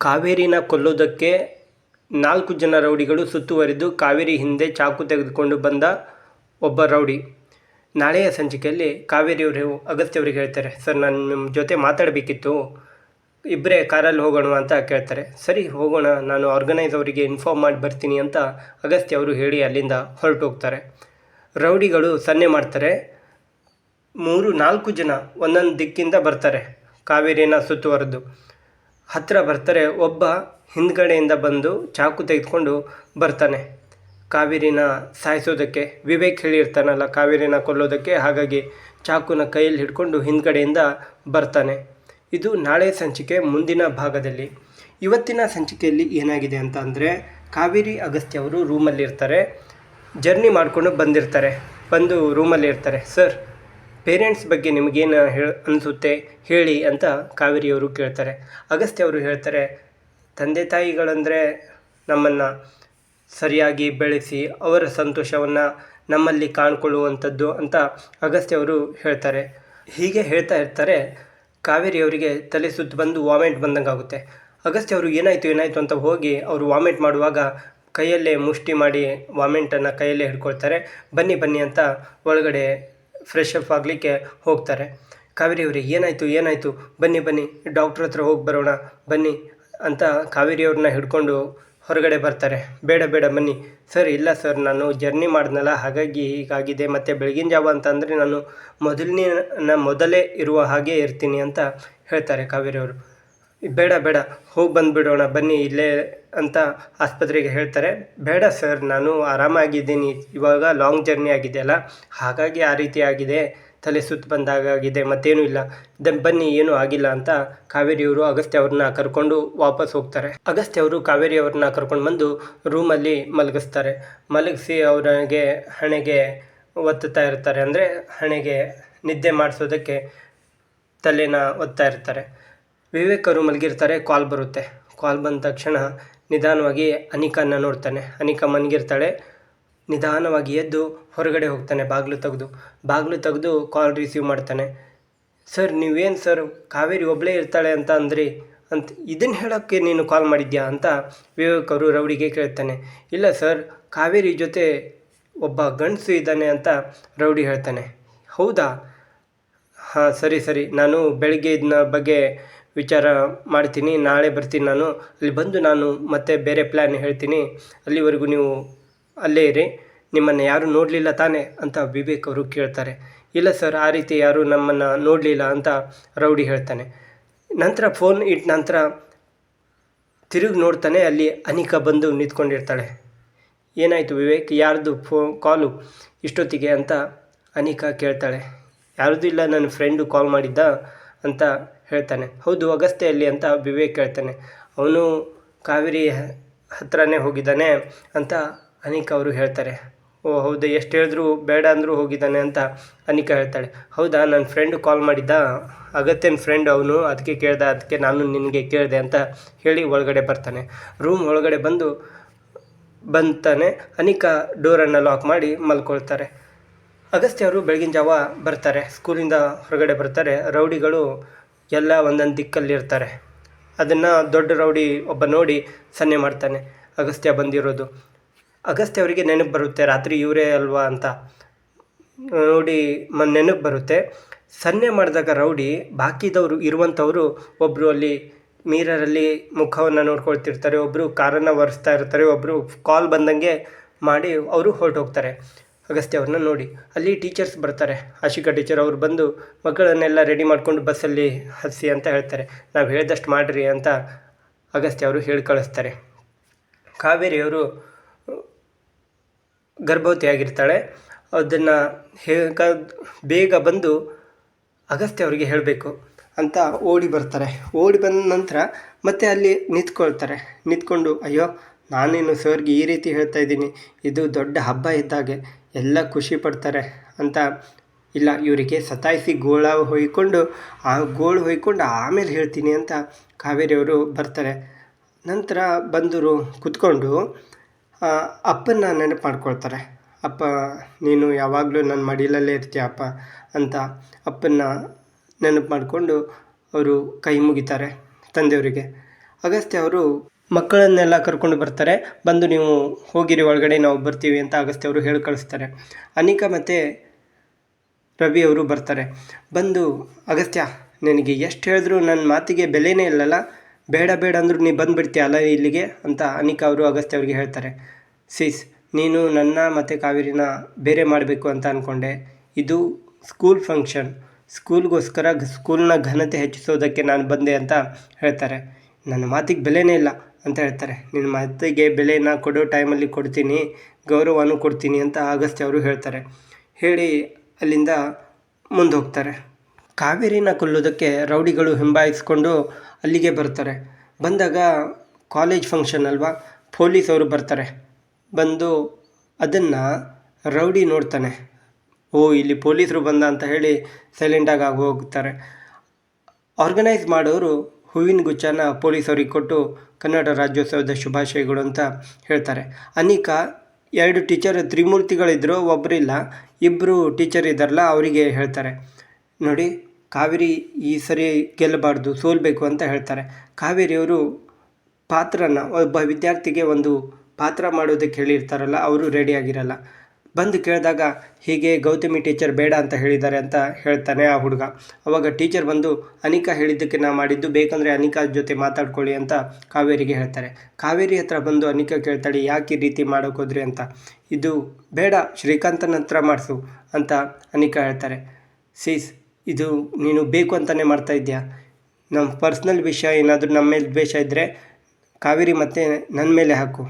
ಕಾವೇರಿನ ಕೊಲ್ಲೋದಕ್ಕೆ ನಾಲ್ಕು ಜನ ರೌಡಿಗಳು ಸುತ್ತುವರಿದು ಕಾವೇರಿ ಹಿಂದೆ ಚಾಕು ತೆಗೆದುಕೊಂಡು ಬಂದ ಒಬ್ಬ ರೌಡಿ. ನಾಳೆಯ ಸಂಚಿಕೆಯಲ್ಲಿ ಕಾವೇರಿಯವರು ಅಗಸ್ತ್ಯವ್ರಿಗೆ ಹೇಳ್ತಾರೆ, ಸರ್, ನಾನು ನಿಮ್ಮ ಜೊತೆ ಮಾತಾಡಬೇಕಿತ್ತು. ಇಬ್ಬರೇ ಕಾರಲ್ಲಿ ಹೋಗೋಣ ಅಂತ ಕೇಳ್ತಾರೆ. ಸರಿ, ಹೋಗೋಣ. ನಾನು ಆರ್ಗನೈಸ್ ಅವರಿಗೆ ಇನ್ಫಾರ್ಮ್ ಮಾಡಿ ಬರ್ತೀನಿ ಅಂತ ಅಗಸ್ತ್ಯ ಅವರು ಹೇಳಿ ಅಲ್ಲಿಂದ ಹೊರಟು ಹೋಗ್ತಾರೆ. ರೌಡಿಗಳು ಸನ್ನೆ ಮಾಡ್ತಾರೆ. ಮೂರು, ನಾಲ್ಕು ಜನ ಒಂದೊಂದು ದಿಕ್ಕಿಂದ ಬರ್ತಾರೆ ಕಾವೇರಿನ ಸುತ್ತುವರೆದು. ಹತ್ತಿರ ಬರ್ತಾರೆ, ಒಬ್ಬ ಹಿಂದ್ಗಡೆಯಿಂದ ಬಂದು ಚಾಕು ತೆಗೆದುಕೊಂಡು ಬರ್ತಾನೆ. ಕಾವೇರಿನ ಸಾಯಿಸೋದಕ್ಕೆ, ವಿವೇಕ್ ಹೇಳಿರ್ತಾನಲ್ಲ, ಕಾವೇರಿನ ಕೊಲ್ಲೋದಕ್ಕೆ, ಹಾಗಾಗಿ ಚಾಕುನ ಕೈಯಲ್ಲಿ ಹಿಡ್ಕೊಂಡು ಹಿಂದ್ಗಡೆಯಿಂದ ಬರ್ತಾನೆ. ಇದು ನಾಳೆ ಸಂಚಿಕೆ, ಮುಂದಿನ ಭಾಗದಲ್ಲಿ. ಇವತ್ತಿನ ಸಂಚಿಕೆಯಲ್ಲಿ ಏನಾಗಿದೆ ಅಂತ ಅಂದರೆ, ಕಾವೇರಿ ಅಗಸ್ತ್ಯವರು ರೂಮಲ್ಲಿರ್ತಾರೆ ಜರ್ನಿ ಮಾಡಿಕೊಂಡು ಬಂದಿರ್ತಾರೆ. ಬಂದು ರೂಮಲ್ಲಿ ಇರ್ತಾರೆ ಸರ್ ಪೇರೆಂಟ್ಸ್ ಬಗ್ಗೆ ನಿಮಗೇನು ಹೇಳ ಅನಿಸುತ್ತೆ ಹೇಳಿ ಅಂತ ಕಾವೇರಿಯವರು ಕೇಳ್ತಾರೆ. ಅಗಸ್ತ್ಯ ಅವರು ಹೇಳ್ತಾರೆ, ತಂದೆ ತಾಯಿಗಳಂದರೆ ನಮ್ಮನ್ನು ಸರಿಯಾಗಿ ಬೆಳೆಸಿ, ಅವರ ಸಂತೋಷವನ್ನು ನಮ್ಮಲ್ಲಿ ಕಾಣ್ಕೊಳ್ಳುವಂಥದ್ದು ಅಂತ ಅಗಸ್ತ್ಯ ಅವರು ಹೇಳ್ತಾರೆ. ಹೀಗೆ ಹೇಳ್ತಾ ಇರ್ತಾರೆ ಕಾವೇರಿಯವರಿಗೆ ತಲೆ ಸುತ್ತು ಬಂದು ವಾಮಿಟ್ ಬಂದಂಗಾಗುತ್ತೆ. ಅಗಸ್ತ್ಯವರು ಏನಾಯಿತು ಏನಾಯಿತು ಅಂತ ಹೋಗಿ ಅವರು ವಾಮಿಟ್ ಮಾಡುವಾಗ ಕೈಯಲ್ಲೇ ಮುಷ್ಟಿ ಮಾಡಿ ವಾಮೆಂಟನ್ನು ಕೈಯಲ್ಲೇ ಹಿಡ್ಕೊಳ್ತಾರೆ. ಬನ್ನಿ ಬನ್ನಿ ಅಂತ ಒಳಗಡೆ ಫ್ರೆಶ್ ಅಪ್ ಆಗಲಿಕ್ಕೆ ಹೋಗ್ತಾರೆ. ಕಾವೇರಿ ಅವರಿಗೆ ಏನಾಯಿತು ಏನಾಯಿತು? ಬನ್ನಿ ಬನ್ನಿ ಡಾಕ್ಟ್ರ್ ಹತ್ರ ಹೋಗಿ ಬರೋಣ, ಬನ್ನಿ ಅಂತ ಕಾವೇರಿಯವ್ರನ್ನ ಹಿಡ್ಕೊಂಡು ಹೊರಗಡೆ ಬರ್ತಾರೆ. ಬೇಡ ಬೇಡ, ಬನ್ನಿ. ಸರ್ ಇಲ್ಲ ಸರ್ ನಾನು ಜರ್ನಿ ಮಾಡಿದ್ನಲ್ಲ, ಹಾಗಾಗಿ ಹೀಗಾಗಿದೆ. ಮತ್ತು ಬೆಳಗಿನ ಜಾವ ಅಂತ ಅಂದರೆ ನಾನು ಮೊದಲನೇ ಮೊದಲೇ ಇರುವ ಹಾಗೆ ಇರ್ತೀನಿ ಅಂತ ಹೇಳ್ತಾರೆ ಕಾವೇರಿಯವರು ಬೇಡ ಬೇಡ. ಹೋಗಿ ಬಂದುಬಿಡೋಣ. ಬನ್ನಿ ಇಲ್ಲೇ ಅಂತ ಆಸ್ಪತ್ರೆಗೆ ಹೇಳ್ತಾರೆ. ಬೇಡ ಸರ್, ನಾನು ಆರಾಮಾಗಿದ್ದೀನಿ. ಇವಾಗ ಲಾಂಗ್ ಜರ್ನಿ ಆಗಿದೆಯಲ್ಲ ಹಾಗಾಗಿ ಆ ರೀತಿ ಆಗಿದೆ. ತಲೆ ಸುತ್ತು ಬಂದಾಗಿದೆ ಮತ್ತೇನೂ ಇಲ್ಲ. ದ ಬನ್ನಿ, ಏನೂ ಆಗಿಲ್ಲ ಅಂತ ಕಾವೇರಿಯವರು ಅಗಸ್ತ್ಯ ಅವ್ರನ್ನ ಕರ್ಕೊಂಡು ವಾಪಸ್ ಹೋಗ್ತಾರೆ. ಅಗಸ್ತ್ಯ ಅವರು ಕಾವೇರಿ ಅವ್ರನ್ನ ಕರ್ಕೊಂಡು ಬಂದು ರೂಮಲ್ಲಿ ಮಲಗಿಸ್ತಾರೆ. ಮಲಗಿಸಿ ಅವರಿಗೆ ಹಣೆಗೆ ಒತ್ತುತ್ತಾ ಇರ್ತಾರೆ. ಅಂದರೆ ಹಣೆಗೆ ನಿದ್ದೆ ಮಾಡಿಸೋದಕ್ಕೆ ತಲೆನ ಒತ್ತಾ ಇರ್ತಾರೆ. ವಿವೇಕ್ ಅವರು ಮಲಗಿರ್ತಾರೆ, ಕಾಲ್ ಬರುತ್ತೆ. ಕಾಲ್ ಬಂದ ತಕ್ಷಣ ನಿಧಾನವಾಗಿ ಅನಿಕನ್ನ ನೋಡ್ತಾನೆ. ಅನಿಕಾ ಮನಗಿರ್ತಾಳೆ ನಿಧಾನವಾಗಿ ಎದ್ದು ಹೊರಗಡೆ ಹೋಗ್ತಾನೆ, ಬಾಗಿಲು ತೆಗೆದು. ಬಾಗಿಲು ತೆಗೆದು ಕಾಲ್ ರಿಸೀವ್ ಮಾಡ್ತಾನೆ. ಸರ್, ನೀವೇನು ಸರ್? ಕಾವೇರಿ ಒಬ್ಬಳೇ ಇರ್ತಾಳೆ ಅಂತ ಅಂದ್ರಿ. ಅಂತ ಇದನ್ನು ಹೇಳೋಕ್ಕೆ ನೀನು ಕಾಲ್ ಮಾಡಿದ್ಯಾ? ಅಂತ ವಿವೇಕ್ ಅವರು ರೌಡಿಗೆ ಕೇಳ್ತಾನೆ. ಇಲ್ಲ ಸರ್, ಕಾವೇರಿ ಜೊತೆ ಒಬ್ಬ ಗಂಡಸು ಇದ್ದಾನೆ ಅಂತ ರೌಡಿ ಹೇಳ್ತಾನೆ. ಹೌದಾ? ಹಾಂ, ಸರಿ ಸರಿ. ನಾನು ಬೆಳಗ್ಗೆ ಇದನ್ನ ಬಗ್ಗೆ ವಿಚಾರ ಮಾಡ್ತೀನಿ. ನಾಳೆ ಬರ್ತೀನಿ ನಾನು. ಅಲ್ಲಿ ಬಂದು ನಾನು ಮತ್ತೆ ಬೇರೆ ಪ್ಲ್ಯಾನ್ ಹೇಳ್ತೀನಿ. ಅಲ್ಲಿವರೆಗೂ ನೀವು ಅಲ್ಲೇ ಇರಿ. ನಿಮ್ಮನ್ನು ಯಾರೂ ನೋಡಲಿಲ್ಲ ತಾನೇ ಅಂತ ವಿವೇಕ್ ಅವರು ಕೇಳ್ತಾರೆ. ಇಲ್ಲ ಸರ್ ಆ ರೀತಿ ಯಾರೂ ನಮ್ಮನ್ನು ನೋಡಲಿಲ್ಲ ಅಂತ ರೌಡಿ ಹೇಳ್ತಾನೆ. ನಂತರ ಫೋನ್ ಇಟ್ಟ ನಂತರ ತಿರುಗಿ ನೋಡ್ತಾನೆ. ಅಲ್ಲಿ ಅನಿಕಾ ಬಂದು ನಿಂತ್ಕೊಂಡಿರ್ತಾಳೆ. ಏನಾಯಿತು ವಿವೇಕ್? ಯಾರ್ದು ಫೋ ಕಾಲು ಇಷ್ಟೊತ್ತಿಗೆ ಅಂತ ಅನಿಕಾ ಕೇಳ್ತಾಳೆ. ಯಾರ್ದು ಇಲ್ಲ? ನನ್ನ ಫ್ರೆಂಡು ಕಾಲ್ ಮಾಡಿದ್ದ. ಅಂತ ಹೇಳ್ತಾನೆ. ಹೌದು ಅಗಸ್ತ್ಯ ಎಲ್ಲಿ ಅಂತ ವಿವೇಕ್ ಹೇಳ್ತಾನೆ. ಅವನು ಕಾವೇರಿ ಹತ್ರನೇ ಹೋಗಿದ್ದಾನೆ ಅಂತ ಅನಿಕಾ ಅವರು ಹೇಳ್ತಾರೆ. ಓ, ಹೌದು, ಎಷ್ಟು ಹೇಳಿದ್ರು ಬೇಡ ಅಂದರೂ ಹೋಗಿದ್ದಾನೆ ಅಂತ ಅನಿಕಾ ಹೇಳ್ತಾಳೆ. ಹೌದಾ ನನ್ನ ಫ್ರೆಂಡ್ ಕಾಲ್ ಮಾಡಿದ್ದ? ಅಗತ್ಯನ ಫ್ರೆಂಡ್ ಅವನು ಅದಕ್ಕೆ ಕೇಳ್ದೆ ಅದಕ್ಕೆ ನಾನು ನಿನಗೆ ಕೇಳಿದೆ ಅಂತ ಹೇಳಿ ಒಳಗಡೆ ಬರ್ತಾನೆ. ರೂಮ್ ಒಳಗಡೆ ಬಂದು, ಬಂತಾನೆ. ಅನಿಕಾ ಡೋರನ್ನು ಲಾಕ್ ಮಾಡಿ ಮಲ್ಕೊಳ್ತಾರೆ. ಅಗಸ್ತ್ಯ ಅವರು ಬೆಳಗಿನ ಜಾವ ಬರ್ತಾರೆ. ಸ್ಕೂಲಿಂದ ಹೊರಗಡೆ ಬರ್ತಾರೆ. ರೌಡಿಗಳು ಎಲ್ಲ ಒಂದೊಂದು ದಿಕ್ಕಲ್ಲಿರ್ತಾರೆ. ಅದನ್ನು ದೊಡ್ಡ ರೌಡಿ ಒಬ್ಬ ನೋಡಿ ಸನ್ನೆ ಮಾಡ್ತಾನೆ. ಅಗಸ್ತ್ಯ ಬಂದಿರೋದು. ಅಗಸ್ತ್ಯ ಅವರಿಗೆ ನೆನಪು ಬರುತ್ತೆ, ರಾತ್ರಿ ಇವರೇ ಅಲ್ವಾ ಅಂತ. ನೋಡಿ, ಮ ನೆನಪು ಬರುತ್ತೆ. ಸನ್ನೆ ಮಾಡಿದಾಗ ರೌಡಿ ಬಾಕಿದವರು ಇರುವಂಥವರು ಒಬ್ಬರು ಅಲ್ಲಿ ಮೀರರಲ್ಲಿ ಮುಖವನ್ನು ನೋಡ್ಕೊಳ್ತಿರ್ತಾರೆ ಒಬ್ಬರು ಕಾರನ್ನು ಒರೆಸ್ತಾ ಇರ್ತಾರೆ ಒಬ್ಬರು ಕಾಲ್ ಬಂದಂಗೆ ಮಾಡಿ ಅವರು ಹೊರಟೋಗ್ತಾರೆ. ಅಗಸ್ತ್ಯ ಅವ್ರನ್ನ ನೋಡಿ. ಅಲ್ಲಿ ಟೀಚರ್ಸ್ ಬರ್ತಾರೆ. ಆಶಿಕಾ ಟೀಚರ್ ಅವ್ರು ಬಂದು ಮಕ್ಕಳನ್ನೆಲ್ಲ ರೆಡಿ ಮಾಡ್ಕೊಂಡು ಬಸ್ಸಲ್ಲಿ ಹಸಿ ಅಂತ ಹೇಳ್ತಾರೆ. ನಾವು ಹೇಳಿದಷ್ಟು ಮಾಡಿರಿ ಅಂತ ಅಗಸ್ತ್ಯ ಅವರು ಹೇಳಿ ಕಳಿಸ್ತಾರೆ. ಕಾವೇರಿಯವರು ಗರ್ಭವತಿಯಾಗಿರ್ತಾಳೆ. ಅದನ್ನು ಹೇಗ ಬೇಗ ಬಂದು ಅಗಸ್ತ್ಯ ಅವರಿಗೆ ಹೇಳಬೇಕು ಅಂತ ಓಡಿ ಬರ್ತಾರೆ. ಓಡಿ ಬಂದ ನಂತರ ಮತ್ತೆ ಅಲ್ಲಿ ನಿಂತ್ಕೊಳ್ತಾರೆ. ನಿಂತ್ಕೊಂಡು, ಅಯ್ಯೋ ನಾನೇನು ಸರ್ಗೆ ಈ ರೀತಿ ಹೇಳ್ತಾ ಇದ್ದೀನಿ, ಇದು ದೊಡ್ಡ ಹಬ್ಬ ಇದ್ದಾಗೆ ಎಲ್ಲ ಖುಷಿ ಪಡ್ತಾರೆ ಅಂತ. ಇಲ್ಲ, ಇವರಿಗೆ ಸತಾಯಿಸಿ ಗೋಳ ಹೊಯ್ಕೊಂಡು, ಆ ಗೋಳು ಹೊಯ್ಕೊಂಡು ಆಮೇಲೆ ಹೇಳ್ತೀನಿ ಅಂತ ಕಾವೇರಿಯವರು ಬರ್ತಾರೆ. ನಂತರ ಬಂದರು ಕುತ್ಕೊಂಡು ಅಪ್ಪನ ನೆನಪು ಮಾಡ್ಕೊಳ್ತಾರೆ. ಅಪ್ಪ, ನೀನು ಯಾವಾಗಲೂ ನನ್ನ ಮಡಿಲಲ್ಲೇ ಇರ್ತೀಯ ಅಪ್ಪ ಅಂತ ಅಪ್ಪನ ನೆನಪು ಮಾಡಿಕೊಂಡು ಅವರು ಕೈ ಮುಗಿತಾರೆ ತಂದೆಯವರಿಗೆ. ಅಗಸ್ತ್ಯ ಅವರು ಮಕ್ಕಳನ್ನೆಲ್ಲ ಕರ್ಕೊಂಡು ಬರ್ತಾರೆ. ಬಂದು ನೀವು ಹೋಗಿರಿ, ಒಳಗಡೆ ನಾವು ಬರ್ತೀವಿ ಅಂತ ಅಗಸ್ತ್ಯ ಅವರು ಹೇಳಿ ಕಳಿಸ್ತಾರೆ. ಅನಿಕಾ ಮತ್ತು ರವಿ ಅವರು ಬರ್ತಾರೆ. ಬಂದು, ಅಗಸ್ತ್ಯ, ನಿನಗೆ ಎಷ್ಟು ಹೇಳಿದ್ರು ನನ್ನ ಮಾತಿಗೆ ಬೆಲೆನೇ ಇಲ್ಲಲ್ಲ. ಬೇಡ ಬೇಡ ಅಂದರೂ ನೀ ಬಂದುಬಿಡ್ತೀಯಲ್ಲ ಇಲ್ಲಿಗೆ? ಅಂತ ಅನಿಕಾ ಅವರು ಅಗಸ್ತ್ಯ ಅವ್ರಿಗೆ ಹೇಳ್ತಾರೆ. ಸೀಸ್, ನೀನು ನನ್ನ ಮತ್ತು ಕಾವೇರಿನ ಬೇರೆ ಮಾಡಬೇಕು ಅಂತ ಅಂದ್ಕೊಂಡೆ ಇದು ಸ್ಕೂಲ್ ಫಂಕ್ಷನ್. ಸ್ಕೂಲ್ಗೋಸ್ಕರ ಸ್ಕೂಲ್ನ ಘನತೆ ಹೆಚ್ಚಿಸೋದಕ್ಕೆ ನಾನು ಬಂದೆ ಅಂತ ಹೇಳ್ತಾರೆ. ನನ್ನ ಮಾತಿಗೆ ಬೆಲೆನೇ ಇಲ್ಲ. ಅಂತ ಹೇಳ್ತಾರೆ. ನಿನ್ನ ಮಾತಿಗೆ ಬೆಲೆನ ಕೊಡೋ ಟೈಮಲ್ಲಿ ಕೊಡ್ತೀನಿ, ಗೌರವನೂ ಕೊಡ್ತೀನಿ ಅಂತ ಅಗಸ್ತ್ಯ ಅವರು ಹೇಳ್ತಾರೆ. ಹೇಳಿ ಅಲ್ಲಿಂದ ಮುಂದೆ ಹೋಗ್ತಾರೆ ಕಾವೇರಿನ ಕೊಲ್ಲೋದಕ್ಕೆ ರೌಡಿಗಳು ಹಿಂಬಾಯಿಸ್ಕೊಂಡು ಅಲ್ಲಿಗೆ ಬರ್ತಾರೆ. ಬಂದಾಗ ಕಾಲೇಜ್ ಫಂಕ್ಷನ್ ಅಲ್ವಾ ಪೊಲೀಸವರು ಬರ್ತಾರೆ. ಬಂದು ಅದನ್ನು ರೌಡಿ ನೋಡ್ತಾನೆ. ಓ, ಇಲ್ಲಿ ಪೊಲೀಸರು ಬಂದ ಅಂತ ಹೇಳಿ ಸೈಲೆಂಟಾಗಿ ಆಗಿ ಹೋಗ್ತಾರೆ ಆರ್ಗನೈಸ್ ಮಾಡೋರು ಹೂವಿನ ಗುಚ್ಛನ ಪೊಲೀಸವ್ರಿಗೆ ಕೊಟ್ಟು ಕನ್ನಡ ರಾಜ್ಯೋತ್ಸವದ ಶುಭಾಶಯಗಳು ಅಂತ ಹೇಳ್ತಾರೆ. ಅನಿಕಾ, ಎರಡು ಟೀಚರ್ ತ್ರಿಮೂರ್ತಿಗಳಿದ್ದರು ಒಬ್ಬರಿಲ್ಲ ಇಬ್ಬರು ಟೀಚರ್ ಇದ್ದಾರಲ್ಲ, ಅವರಿಗೆ ಹೇಳ್ತಾರೆ. ನೋಡಿ, ಕಾವೇರಿ ಈ ಸರಿ ಗೆಲ್ಲಬಾರ್ದು, ಸೋಲ್ಬೇಕು ಅಂತ ಹೇಳ್ತಾರೆ. ಕಾವೇರಿಯವರು ಪಾತ್ರನ, ಒಬ್ಬ ವಿದ್ಯಾರ್ಥಿಗೆ ಒಂದು ಪಾತ್ರ ಮಾಡೋದಕ್ಕೆ ಹೇಳಿರ್ತಾರಲ್ಲ, ಅವರು ರೆಡಿಯಾಗಿರಲ್ಲ ಬಂದು ಕೇಳಿದಾಗ, ಹೀಗೆ ಗೌತಮಿ ಟೀಚರ್ ಬೇಡ ಅಂತ ಹೇಳಿದ್ದಾರೆ ಅಂತ ಹೇಳ್ತಾನೆ ಆ ಹುಡುಗ. ಅವಾಗ ಟೀಚರ್ ಬಂದು, ಅನಿಕಾ ಹೇಳಿದ್ದಕ್ಕೆ ನಾ ಮಾಡಿದ್ದು ಬೇಕಂದರೆ ಅನಿಕಾ ಜೊತೆ ಮಾತಾಡ್ಕೊಳ್ಳಿ ಅಂತ ಕಾವೇರಿಗೆ ಹೇಳ್ತಾರೆ. ಕಾವೇರಿ ಹತ್ರ ಬಂದು ಅನಿಕಾ ಕೇಳ್ತಾಳೆ, ಯಾಕೆ ಈ ರೀತಿ ಮಾಡೋಕ್ಕೋದ್ರಿ ಅಂತ? ಇದು ಬೇಡ, ಶ್ರೀಕಾಂತನ ಹತ್ರ ಮಾಡಿಸು ಅಂತ ಅನಿಕಾ ಹೇಳ್ತಾರೆ. ಸೀಸ್, ಇದು ನೀನು ಬೇಕು ಅಂತಲೇ ಮಾಡ್ತಾ ಇದೆಯಾ ನಮ್ಮ ಪರ್ಸ್ನಲ್ ವಿಷಯ ಏನಾದರೂ ನಮ್ಮ ಮೇಲೆ ದ್ವೇಷ ಇದ್ದರೆ ಕಾವೇರಿ ಮತ್ತೆ ನನ್ನ ಮೇಲೆ ಹಾಕು.